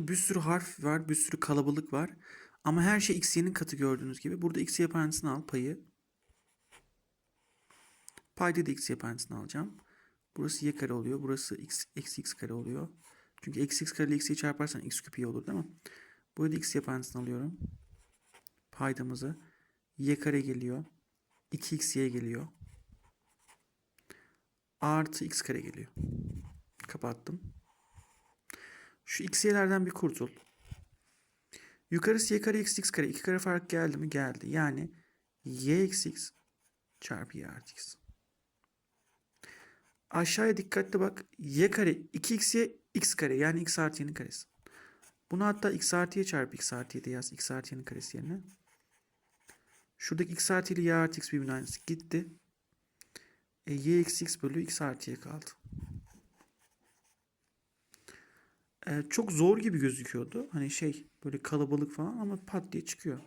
Burada bir sürü harf var, bir sürü kalabalık var. Ama her şey x y'nin katı gördüğünüz gibi. Burada x y parantezine al payı. Payda da x y parantezine alacağım. Burası y kare oluyor. Burası x eksi x kare oluyor. Çünkü eksi x kare ile x'yi çarparsan x küp y olur değil mi? Burada x y parantezine alıyorum. Paydamızı. y kare geliyor. 2xy geliyor. Artı x kare geliyor. Kapattım. Şu x'lerden bir kurtul. Yukarısı y kare eksi x kare. 2 kare fark geldi mi? Geldi. Yani y x çarpı y artı x. Aşağıya dikkatli bak. y kare 2xy x kare yani x artı y'nin karesi. Bunu hatta x artı y çarpı x artı y de yaz. x artı y'nin karesi yerine. Şuradaki x artı ile y artı x birbirine aynısı. Gitti. E, y eksi x bölü x artı y kaldı. E, çok zor gibi gözüküyordu. Hani şey böyle kalabalık falan ama pat diye çıkıyor.